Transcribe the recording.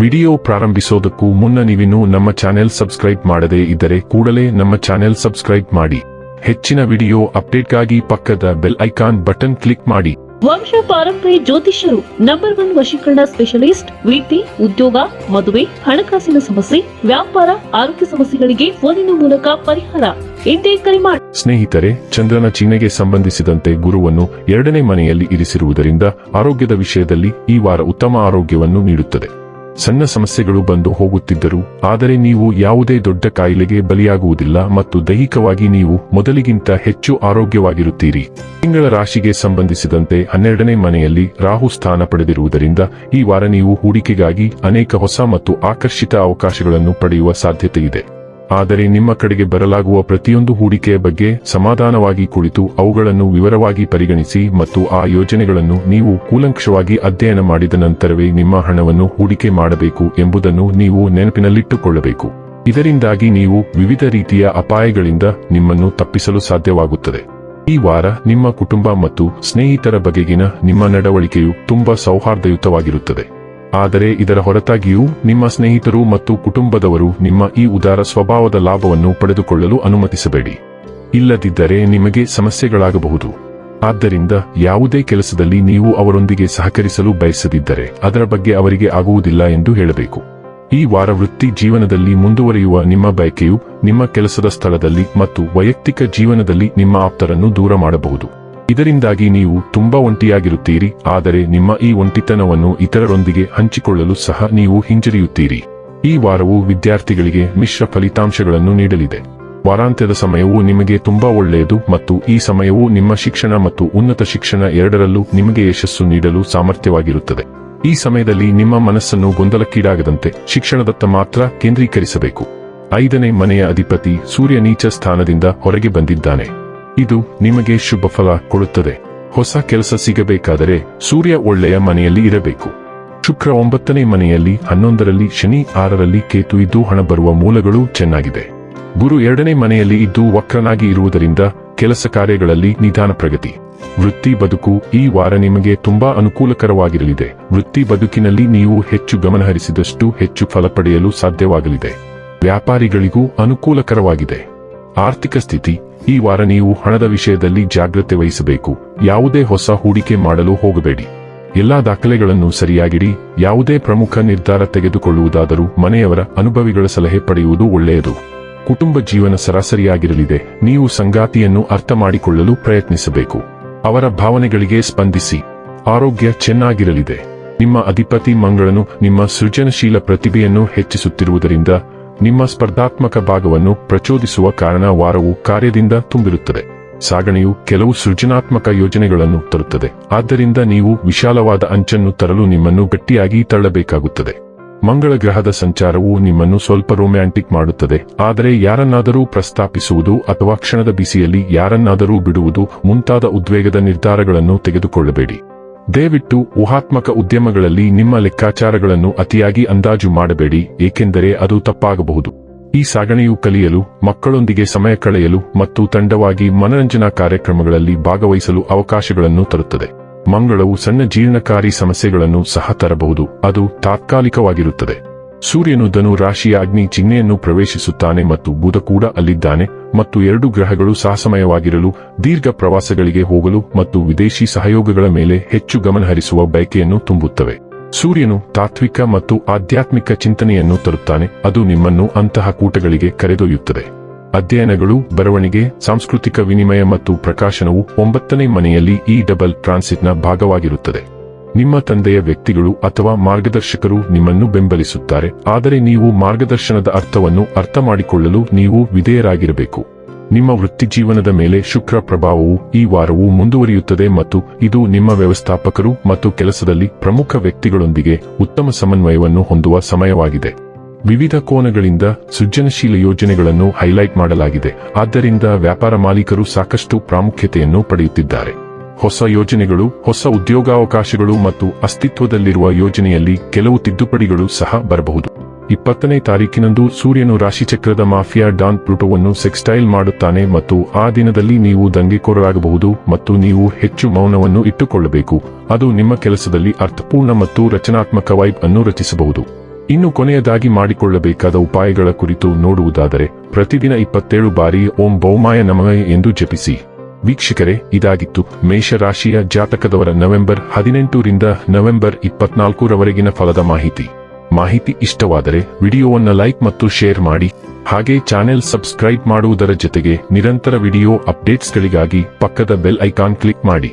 Video ಪ್ರಾರಂಭಿಸೋದಕ್ಕೂ ಮುನ್ನ ನೀವಿನ್ನೂ ನಮ್ಮ ಚಾನೆಲ್ ಸಬ್ಸ್ಕ್ರೈಬ್ ಮಾಡದೇ ಇದ್ದರೆ ಕೂಡಲೇ ನಮ್ಮ ಚಾನೆಲ್ ಸಬ್ಸ್ಕ್ರೈಬ್ ಮಾಡಿ. ಹೆಚ್ಚಿನ ವಿಡಿಯೋ ಅಪ್ಡೇಟ್ಗಾಗಿ ಪಕ್ಕದ ಬೆಲ್ ಐಕಾನ್ ಬಟನ್ ಕ್ಲಿಕ್ ಮಾಡಿ. ವಂಶ ಪಾರಂಪರ್ಯ ಜ್ಯೋತಿಷ್ಯರು ನಂಬರ್ ಒನ್ ವಶೀಕರಣ ಸ್ಪೆಷಲಿಸ್ಟ್ ವೃತ್ತಿ ಉದ್ಯೋಗ ಮದುವೆ ಹಣಕಾಸಿನ ಸಮಸ್ಯೆ ವ್ಯಾಪಾರ ಆರೋಗ್ಯ ಸಮಸ್ಯೆಗಳಿಗೆ ಫೋನಿನ ಮೂಲಕ ಪರಿಹಾರ. ಇಂದೇ ಕರೆ ಮಾಡಿ ಸ್ನೇಹಿತರೆ ಚಂದ್ರನ ಚಿಹ್ನೆಗೆ ಸಂಬಂಧಿಸಿದಂತೆ ಗುರುವನ್ನು ಎರಡನೇ ಮನೆಯಲ್ಲಿ ಇರಿಸಿರುವುದರಿಂದ ಆರೋಗ್ಯದ ವಿಷಯದಲ್ಲಿ ಈ ವಾರ ಉತ್ತಮ ಆರೋಗ್ಯವನ್ನು ನೀಡುತ್ತದೆ. ಸಣ್ಣ ಸಮಸ್ಯೆಗಳು ಬಂದು ಹೋಗುತ್ತಿದ್ದರು. ಆದರೆ ನೀವು ಯಾವುದೇ ದೊಡ್ಡ ಕಾಯಿಲೆಗೆ ಬಲಿಯಾಗುವುದಿಲ್ಲ ಮತ್ತು ದೈಹಿಕವಾಗಿ ನೀವು ಮೊದಲಿಗಿಂತ ಹೆಚ್ಚು ಆರೋಗ್ಯವಾಗಿರುತ್ತೀರಿ. ತಿಂಗಳ ರಾಶಿಗೆ ಸಂಬಂಧಿಸಿದಂತೆ ಹನ್ನೆರಡನೇ ಮನೆಯಲ್ಲಿ ರಾಹು ಸ್ಥಾನ ಪಡೆದಿರುವುದರಿಂದ ಈ ವಾರ ನೀವು ಹೂಡಿಕೆಗಾಗಿ ಅನೇಕ ಹೊಸ ಮತ್ತು ಆಕರ್ಷಿತ ಅವಕಾಶಗಳನ್ನು ಪಡೆಯುವ ಸಾಧ್ಯತೆ ಇದೆ ಆದರೆ ನಿಮ್ಮ ಕಡೆಗೆ ಬರಲಾಗುವ ಪ್ರತಿಯೊಂದು ಹೂಡಿಕೆಯ ಬಗ್ಗೆ ಸಮಾಧಾನವಾಗಿ ಕುಳಿತು ಅವುಗಳನ್ನು ವಿವರವಾಗಿ ಪರಿಗಣಿಸಿ ಮತ್ತು ಆ ಯೋಜನೆಗಳನ್ನು ನೀವು ಕೂಲಂಕ್ಷವಾಗಿ ಅಧ್ಯಯನ ಮಾಡಿದ ನಂತರವೇ ನಿಮ್ಮ ಹಣವನ್ನು ಹೂಡಿಕೆ ಮಾಡಬೇಕು ಎಂಬುದನ್ನು ನೀವು ನೆನಪಿನಲ್ಲಿಟ್ಟುಕೊಳ್ಳಬೇಕು. ಇದರಿಂದಾಗಿ ನೀವು ವಿವಿಧ ರೀತಿಯ ಅಪಾಯಗಳಿಂದ ನಿಮ್ಮನ್ನು ತಪ್ಪಿಸಲು ಸಾಧ್ಯವಾಗುತ್ತದೆ. ಈ ವಾರ ನಿಮ್ಮ ಕುಟುಂಬ ಮತ್ತು ಸ್ನೇಹಿತರ ಬಗೆಗಿನ ನಿಮ್ಮ ನಡವಳಿಕೆಯು ತುಂಬಾ ಸೌಹಾರ್ದಯುತವಾಗಿರುತ್ತದೆ. ಆದರೆ ಇದರ ಹೊರತಾಗಿಯೂ ನಿಮ್ಮ ಸ್ನೇಹಿತರು ಮತ್ತು ಕುಟುಂಬದವರು ನಿಮ್ಮ ಈ ಉದಾರ ಸ್ವಭಾವದ ಲಾಭವನ್ನು ಪಡೆದುಕೊಳ್ಳಲು ಅನುಮತಿಸಬೇಡಿ. ಇಲ್ಲದಿದ್ದರೆ ನಿಮಗೆ ಸಮಸ್ಯೆಗಳಾಗಬಹುದು. ಆದ್ದರಿಂದ ಯಾವುದೇ ಕೆಲಸದಲ್ಲಿ ನೀವು ಅವರೊಂದಿಗೆ ಸಹಕರಿಸಲು ಬಯಸದಿದ್ದರೆ ಅದರ ಬಗ್ಗೆ ಅವರಿಗೆ ಆಗುವುದಿಲ್ಲ ಎಂದು ಹೇಳಬೇಕು. ಈ ವಾರ ವೃತ್ತಿ ಜೀವನದಲ್ಲಿ ಮುಂದುವರಿಯುವ ನಿಮ್ಮ ಬಯಕೆಯು ನಿಮ್ಮ ಕೆಲಸದ ಸ್ಥಳದಲ್ಲಿ ಮತ್ತು ವೈಯಕ್ತಿಕ ಜೀವನದಲ್ಲಿ ನಿಮ್ಮ ಆಪ್ತರನ್ನು ದೂರ ಮಾಡಬಹುದು. ಇದರಿಂದಾಗಿ ನೀವು ತುಂಬಾ ಒಂಟಿಯಾಗಿರುತ್ತೀರಿ, ಆದರೆ ನಿಮ್ಮ ಈ ಒಂಟಿತನವನ್ನು ಇತರರೊಂದಿಗೆ ಹಂಚಿಕೊಳ್ಳಲು ಸಹ ನೀವು ಹಿಂಜರಿಯುತ್ತೀರಿ. ಈ ವಾರವು ವಿದ್ಯಾರ್ಥಿಗಳಿಗೆ ಮಿಶ್ರ ಫಲಿತಾಂಶಗಳನ್ನು ನೀಡಲಿದೆ. ವಾರಾಂತ್ಯದ ಸಮಯವು ನಿಮಗೆ ತುಂಬಾ ಒಳ್ಳೆಯದು ಮತ್ತು ಈ ಸಮಯವು ನಿಮ್ಮ ಶಿಕ್ಷಣ ಮತ್ತು ಉನ್ನತ ಶಿಕ್ಷಣ ಎರಡರಲ್ಲೂ ನಿಮಗೆ ಯಶಸ್ಸು ನೀಡಲು ಸಾಮರ್ಥ್ಯವಾಗಿರುತ್ತದೆ. ಈ ಸಮಯದಲ್ಲಿ ನಿಮ್ಮ ಮನಸ್ಸನ್ನು ಗೊಂದಲಕ್ಕೀಡಾಗದಂತೆ ಶಿಕ್ಷಣದತ್ತ ಮಾತ್ರ ಕೇಂದ್ರೀಕರಿಸಬೇಕು. ಐದನೇ ಮನೆಯ ಅಧಿಪತಿ ಸೂರ್ಯ ನೀಚ ಸ್ಥಾನದಿಂದ ಹೊರಗೆ ಬಂದಿದ್ದಾನೆ. ಇದು ನಿಮಗೆ ಶುಭ ಫಲ ಕೊಡುತ್ತದೆ. ಹೊಸ ಕೆಲಸ ಸಿಗಬೇಕಾದರೆ ಸೂರ್ಯ ಒಳ್ಳೆಯ ಮನೆಯಲ್ಲಿ ಇರಬೇಕು. ಶುಕ್ರ ಒಂಬತ್ತನೇ ಮನೆಯಲ್ಲಿ, ಹನ್ನೊಂದರಲ್ಲಿ, ಶನಿ ಆರರಲ್ಲಿ ಕೇತು ಇದ್ದು ಹಣ ಬರುವ ಮೂಲಗಳು ಚೆನ್ನಾಗಿದೆ. ಗುರು ಎರಡನೇ ಮನೆಯಲ್ಲಿ ಇದ್ದು ವಕ್ರನಾಗಿ ಇರುವುದರಿಂದ ಕೆಲಸ ಕಾರ್ಯಗಳಲ್ಲಿ ನಿಧಾನ ಪ್ರಗತಿ. ವೃತ್ತಿ ಬದುಕು ಈ ವಾರ ನಿಮಗೆ ತುಂಬಾ ಅನುಕೂಲಕರವಾಗಿರಲಿದೆ. ವೃತ್ತಿ ಬದುಕಿನಲ್ಲಿ ನೀವು ಹೆಚ್ಚು ಗಮನಹರಿಸಿದಷ್ಟು ಹೆಚ್ಚು ಫಲ ಪಡೆಯಲು ಸಾಧ್ಯವಾಗಲಿದೆ. ವ್ಯಾಪಾರಿಗಳಿಗೂ ಅನುಕೂಲಕರವಾಗಿದೆ. ಆರ್ಥಿಕ ಸ್ಥಿತಿ ಈ ವಾರ ನೀವು ಹಣದ ವಿಷಯದಲ್ಲಿ ಜಾಗ್ರತೆ ವಹಿಸಬೇಕು. ಯಾವುದೇ ಹೊಸ ಹೂಡಿಕೆ ಮಾಡಲು ಹೋಗಬೇಡಿ. ಎಲ್ಲಾ ದಾಖಲೆಗಳನ್ನು ಸರಿಯಾಗಿಡಿ. ಯಾವುದೇ ಪ್ರಮುಖ ನಿರ್ಧಾರ ತೆಗೆದುಕೊಳ್ಳುವುದಾದರೂ ಮನೆಯವರ ಅನುಭವಿಗಳ ಸಲಹೆ ಪಡೆಯುವುದು ಒಳ್ಳೆಯದು. ಕುಟುಂಬ ಜೀವನ ಸರಾಸರಿಯಾಗಿರಲಿದೆ. ನೀವು ಸಂಗಾತಿಯನ್ನು ಅರ್ಥ ಮಾಡಿಕೊಳ್ಳಲು ಪ್ರಯತ್ನಿಸಬೇಕು. ಅವರ ಭಾವನೆಗಳಿಗೆ ಸ್ಪಂದಿಸಿ. ಆರೋಗ್ಯ ಚೆನ್ನಾಗಿರಲಿದೆ. ನಿಮ್ಮ ಅಧಿಪತಿ ಮಂಗಳನು ನಿಮ್ಮ ಸೃಜನಶೀಲ ಪ್ರತಿಭೆಯನ್ನು ಹೆಚ್ಚಿಸುತ್ತಿರುವುದರಿಂದ ನಿಮ್ಮ ಸ್ಪರ್ಧಾತ್ಮಕ ಭಾಗವನ್ನು ಪ್ರಚೋದಿಸುವ ಕಾರಣ ವಾರವು ಕಾರ್ಯದಿಂದ ತುಂಬಿರುತ್ತದೆ. ಸಾಗಣೆಯು ಕೆಲವು ಸೃಜನಾತ್ಮಕ ಯೋಜನೆಗಳನ್ನು ತರುತ್ತದೆ. ಆದ್ದರಿಂದ ನೀವು ವಿಶಾಲವಾದ ಅಂಚನ್ನು ತರಲು ನಿಮ್ಮನ್ನು ಗಟ್ಟಿಯಾಗಿ ತಳ್ಳಬೇಕಾಗುತ್ತದೆ. ಮಂಗಳ ಗ್ರಹದ ಸಂಚಾರವು ನಿಮ್ಮನ್ನು ಸ್ವಲ್ಪ ರೊಮ್ಯಾಂಟಿಕ್ ಮಾಡುತ್ತದೆ. ಆದರೆ ಯಾರನ್ನಾದರೂ ಪ್ರಸ್ತಾಪಿಸುವುದು ಅಥವಾ ಕ್ಷಣದ ಬಿಸಿಯಲ್ಲಿ ಯಾರನ್ನಾದರೂ ಬಿಡುವುದು ಮುಂತಾದ ಉದ್ವೇಗದ ನಿರ್ಧಾರಗಳನ್ನು ತೆಗೆದುಕೊಳ್ಳಬೇಡಿ. ದಯವಿಟ್ಟು ಊಹಾತ್ಮಕ ಉದ್ಯಮಗಳಲ್ಲಿ ನಿಮ್ಮ ಲೆಕ್ಕಾಚಾರಗಳನ್ನು ಅತಿಯಾಗಿ ಅಂದಾಜು ಮಾಡಬೇಡಿ, ಏಕೆಂದರೆ ಅದು ತಪ್ಪಾಗಬಹುದು. ಈ ಸಾಗಣೆಯು ಕಲಿಯಲು, ಮಕ್ಕಳೊಂದಿಗೆ ಸಮಯ ಕಳೆಯಲು ಮತ್ತು ತಂಡವಾಗಿ ಮನರಂಜನಾ ಕಾರ್ಯಕ್ರಮಗಳಲ್ಲಿ ಭಾಗವಹಿಸಲು ಅವಕಾಶಗಳನ್ನು ತರುತ್ತದೆ. ಮಂಗಳವು ಸಣ್ಣ ಜೀರ್ಣಕಾರಿ ಸಮಸ್ಯೆಗಳನ್ನು ಸಹ ತರಬಹುದು, ಅದು ತಾತ್ಕಾಲಿಕವಾಗಿರುತ್ತದೆ. ಸೂರ್ಯನು ಧನು ರಾಶಿಯ ಅಗ್ನಿ, ಚಿಹ್ನೆಯನ್ನು ಪ್ರವೇಶಿಸುತ್ತಾನೆ ಮತ್ತು ಬುಧ ಕೂಡ ಅಲ್ಲಿದ್ದಾನೆ ಮತ್ತು ಎರಡು ಗ್ರಹಗಳು ಸಾಹಸಮಯವಾಗಿರಲು ದೀರ್ಘ ಪ್ರವಾಸಗಳಿಗೆ ಹೋಗಲು ಮತ್ತು ವಿದೇಶಿ ಸಹಯೋಗಗಳ ಮೇಲೆ ಹೆಚ್ಚು ಗಮನಹರಿಸುವ ಬಯಕೆಯನ್ನು ತುಂಬುತ್ತವೆ. ಸೂರ್ಯನು ತಾತ್ವಿಕ ಮತ್ತು ಆಧ್ಯಾತ್ಮಿಕ ಚಿಂತನೆಯನ್ನು ತರುತ್ತಾನೆ, ಅದು ನಿಮ್ಮನ್ನು ಅಂತಹ ಕೂಟಗಳಿಗೆ ಕರೆದೊಯ್ಯುತ್ತದೆ. ಅಧ್ಯಯನಗಳು, ಬರವಣಿಗೆ, ಸಾಂಸ್ಕೃತಿಕ ವಿನಿಮಯ ಮತ್ತು ಪ್ರಕಾಶನವು ಒಂಬತ್ತನೇ ಮನೆಯಲ್ಲಿ ಈ ಡಬಲ್ ಟ್ರಾನ್ಸಿಟ್ನ ಭಾಗವಾಗಿರುತ್ತದೆ. ನಿಮ್ಮ ತಂದೆಯ ವ್ಯಕ್ತಿಗಳು ಅಥವಾ ಮಾರ್ಗದರ್ಶಕರು ನಿಮ್ಮನ್ನು ಬೆಂಬಲಿಸುತ್ತಾರೆ, ಆದರೆ ನೀವು ಮಾರ್ಗದರ್ಶನದ ಅರ್ಥವನ್ನು ಅರ್ಥ ಮಾಡಿಕೊಳ್ಳಲು ನೀವು ವಿಧೇಯರಾಗಿರಬೇಕು. ನಿಮ್ಮ ವೃತ್ತಿಜೀವನದ ಮೇಲೆ ಶುಕ್ರ ಪ್ರಭಾವವು ಈ ವಾರವು ಮುಂದುವರಿಯುತ್ತದೆ ಮತ್ತು ಇದು ನಿಮ್ಮ ವ್ಯವಸ್ಥಾಪಕರು ಮತ್ತು ಕೆಲಸದಲ್ಲಿ ಪ್ರಮುಖ ವ್ಯಕ್ತಿಗಳೊಂದಿಗೆ ಉತ್ತಮ ಸಮನ್ವಯವನ್ನು ಹೊಂದುವ ಸಮಯವಾಗಿದೆ. ವಿವಿಧ ಕೋನಗಳಿಂದ ಸೃಜನಶೀಲ ಯೋಜನೆಗಳನ್ನು ಹೈಲೈಟ್ ಮಾಡಲಾಗಿದೆ, ಆದ್ದರಿಂದ ವ್ಯಾಪಾರ ಮಾಲೀಕರು ಸಾಕಷ್ಟು ಪ್ರಾಮುಖ್ಯತೆಯನ್ನು ಪಡೆಯುತ್ತಿದ್ದಾರೆ. ಹೊಸ ಯೋಜನೆಗಳು, ಹೊಸ ಉದ್ಯೋಗಾವಕಾಶಗಳು ಮತ್ತು ಅಸ್ತಿತ್ವದಲ್ಲಿರುವ ಯೋಜನೆಯಲ್ಲಿ ಕೆಲವು ತಿದ್ದುಪಡಿಗಳು ಸಹ ಬರಬಹುದು. ಇಪ್ಪತ್ತನೇ ತಾರೀಕಿನಂದು ಸೂರ್ಯನು ರಾಶಿಚಕ್ರದ ಮಾಫಿಯಾ ಡಾನ್ ಪ್ಲೂಟೋವನ್ನು ಸೆಕ್ಸ್ಟೈಲ್ ಮಾಡುತ್ತಾನೆ ಮತ್ತು ಆ ದಿನದಲ್ಲಿ ನೀವು ದಂಗೆಕೋರರಾಗಬಹುದು ಮತ್ತು ನೀವು ಹೆಚ್ಚು ಮೌನವನ್ನು ಇಟ್ಟುಕೊಳ್ಳಬೇಕು. ಅದು ನಿಮ್ಮ ಕೆಲಸದಲ್ಲಿ ಅರ್ಥಪೂರ್ಣ ಮತ್ತು ರಚನಾತ್ಮಕ ವೈಬ್ ಅನ್ನು ರಚಿಸಬಹುದು. ಇನ್ನು ಕೊನೆಯದಾಗಿ ಮಾಡಿಕೊಳ್ಳಬೇಕಾದ ಉಪಾಯಗಳ ಕುರಿತು ನೋಡುವುದಾದರೆ, ಪ್ರತಿದಿನ ಇಪ್ಪತ್ತೇಳು ಬಾರಿ ಓಂ ಬೌಮಾಯ ನಮಯ ಎಂದು ಜಪಿಸಿ. ವೀಕ್ಷಕರೇ, ಇದಾಗಿತ್ತು ಮೇಷರಾಶಿಯ ಜಾತಕದವರ ನವೆಂಬರ್ ಹದಿನೆಂಟರಿಂದ ನವೆಂಬರ್ ಇಪ್ಪತ್ನಾಲ್ಕರವರೆಗಿನ ಫಲದ ಮಾಹಿತಿ. ಮಾಹಿತಿ ಇಷ್ಟವಾದರೆ ವಿಡಿಯೋವನ್ನು ಲೈಕ್ ಮತ್ತು ಶೇರ್ ಮಾಡಿ, ಹಾಗೆ ಚಾನೆಲ್ ಸಬ್ಸ್ಕ್ರೈಬ್ ಮಾಡುವುದರ ಜೊತೆಗೆ ನಿರಂತರ ವಿಡಿಯೋ ಅಪ್ಡೇಟ್ಸ್ಗಳಿಗಾಗಿ ಪಕ್ಕದ ಬೆಲ್ ಐಕಾನ್ ಕ್ಲಿಕ್ ಮಾಡಿ.